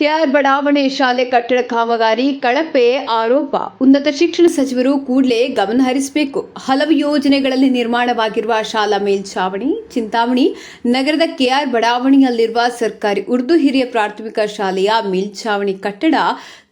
K R ಬಡಾವಣೆ ಶಾಲೆ ಕಟ್ಟಡ ಕಾಮಗಾರಿ, ಕಳಪೆ ಆರೋಪ. ಉನ್ನತ ಶಿಕ್ಷಣ ಸಚಿವರು ಕೂಡಲೇ ಗಮನ ಹರಿಸಬೇಕು ಹಲವು ಯೋಜನೆಗಳಲ್ಲಿ ನಿರ್ಮಾಣವಾಗಿರುವ ಶಾಲಾ ಮೇಲ್ಛಾವಣಿ ಚಿಂತಾಮಣಿ. ನಗರದ ಕೆಆರ್ ಬಡಾವಣೆಯಲ್ಲಿರುವ ಸರ್ಕಾರಿ ಉರ್ದು ಹಿರಿಯ ಪ್ರಾಥಮಿಕ ಶಾಲೆಯ ಮೇಲ್ಛಾವಣಿ ಕಟ್ಟಡ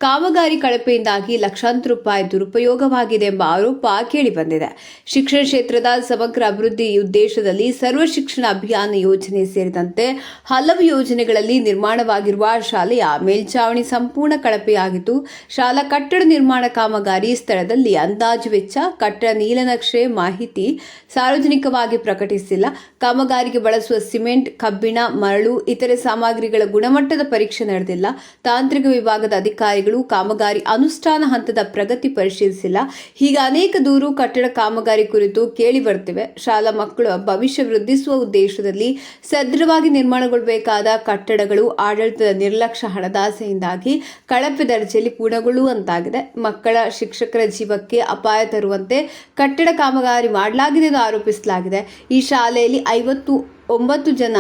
ಕಾಮಗಾರಿ ಕಳಪೆಯಿಂದಾಗಿ ಲಕ್ಷಾಂತರ ರೂಪಾಯಿ ದುರುಪಯೋಗವಾಗಿದೆ ಎಂಬ ಆರೋಪ ಕೇಳಿಬಂದಿದೆ. ಶಿಕ್ಷಣ ಕ್ಷೇತ್ರದ ಸಮಗ್ರ ಅಭಿವೃದ್ಧಿ ಉದ್ದೇಶದಲ್ಲಿ ಸರ್ವ ಶಿಕ್ಷಣ ಅಭಿಯಾನ ಯೋಜನೆ ಸೇರಿದಂತೆ ಹಲವು ಯೋಜನೆಗಳಲ್ಲಿ ನಿರ್ಮಾಣವಾಗಿರುವ ಶಾಲೆಯ ಮೇಲ್ಛಾವಣಿ ಸಂಪೂರ್ಣ ಕಳಪೆಯಾಗಿದ್ದು, ಶಾಲಾ ಕಟ್ಟಡ ನಿರ್ಮಾಣ ಕಾಮಗಾರಿ ಸ್ಥಳದಲ್ಲಿ ಅಂದಾಜು ವೆಚ್ಚ, ಕಟ್ಟಡ ನೀಲನಕ್ಷೆ ಮಾಹಿತಿ ಸಾರ್ವಜನಿಕವಾಗಿ ಪ್ರಕಟಿಸಿಲ್ಲ. ಕಾಮಗಾರಿಗೆ ಬಳಸುವ ಸಿಮೆಂಟ್, ಕಬ್ಬಿಣ, ಮರಳು, ಇತರೆ ಸಾಮಗ್ರಿಗಳ ಗುಣಮಟ್ಟದ ಪರೀಕ್ಷೆ ನಡೆದಿಲ್ಲ. ತಾಂತ್ರಿಕ ವಿಭಾಗದ ಅಧಿಕಾರಿಗಳು ಕಾಮಗಾರಿ ಅನುಷ್ಠಾನ ಹಂತದ ಪ್ರಗತಿ ಪರಿಶೀಲಿಸಿಲ್ಲ. ಹೀಗೆ ಅನೇಕ ದೂರು ಕಟ್ಟಡ ಕಾಮಗಾರಿ ಕುರಿತು ಕೇಳಿ ಬರ್ತಿವೆ ಶಾಲಾ ಮಕ್ಕಳ ಭವಿಷ್ಯ ವೃದ್ಧಿಸುವ ಉದ್ದೇಶದಲ್ಲಿ ಸದೃಢವಾಗಿ ನಿರ್ಮಾಣಗೊಳ್ಳಬೇಕಾದ ಕಟ್ಟಡಗಳು ಆಡಳಿತದ ನಿರ್ಲಕ್ಷ್ಯ ಹಣದಾಸೆಯಿಂದಾಗಿ ಕಳಪೆ ದರ್ಜೆಯಲ್ಲಿ ಪೂರ್ಣಗೊಳ್ಳುವಂತಾಗಿದೆ. ಮಕ್ಕಳ ಶಿಕ್ಷಕರ ಜೀವಕ್ಕೆ ಅಪಾಯ ತರುವಂತೆ ಕಟ್ಟಡ ಕಾಮಗಾರಿ ಮಾಡಲಾಗಿದೆ ಎಂದು ಆರೋಪಿಸಲಾಗಿದೆ. ಈ ಶಾಲೆಯಲ್ಲಿ ಐವತ್ತು ಒಂಬತ್ತು ಜನ.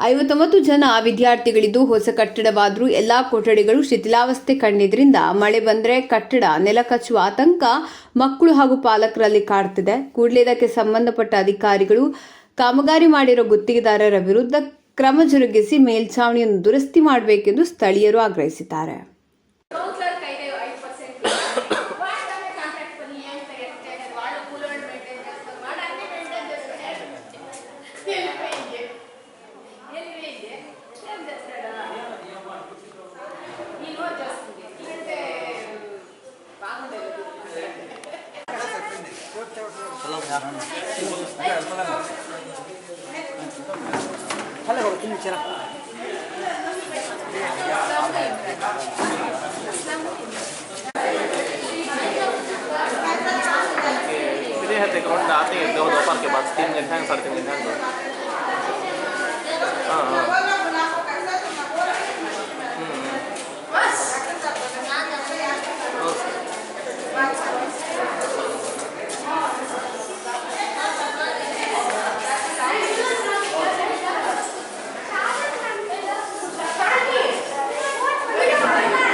ಐವತ್ತೊಂಬತ್ತು ಜನ ವಿದ್ಯಾರ್ಥಿಗಳಿದ್ದು ಹೊಸ ಕಟ್ಟಡವಾದರೂ ಎಲ್ಲಾ ಕೊಠಡಿಗಳು ಶಿಥಿಲಾವಸ್ಥೆ ಕಂಡಿದ್ರಿಂದ ಮಳೆ ಬಂದರೆ ಕಟ್ಟಡ ನೆಲಕಚ್ಚುವ ಆತಂಕ ಮಕ್ಕಳು ಹಾಗೂ ಪಾಲಕರಲ್ಲಿ ಕಾಡ್ತಿದೆ. ಕೂಡಲೇ ಇದಕ್ಕೆ ಸಂಬಂಧಪಟ್ಟ ಅಧಿಕಾರಿಗಳು ಕಾಮಗಾರಿ ಮಾಡಿರೋ ಗುತ್ತಿಗೆದಾರರ ವಿರುದ್ಧ ಕ್ರಮ ಜರುಗಿಸಿ ಮೇಲ್ಛಾವಣಿಯನ್ನು ದುರಸ್ತಿ ಮಾಡಬೇಕೆಂದು ಸ್ಥಳೀಯರು ಆಗ್ರಹಿಸಿದ್ದಾರೆ. Tinitira. फिर ये है के बाद तीन घंटे साढ़े तीन घंटे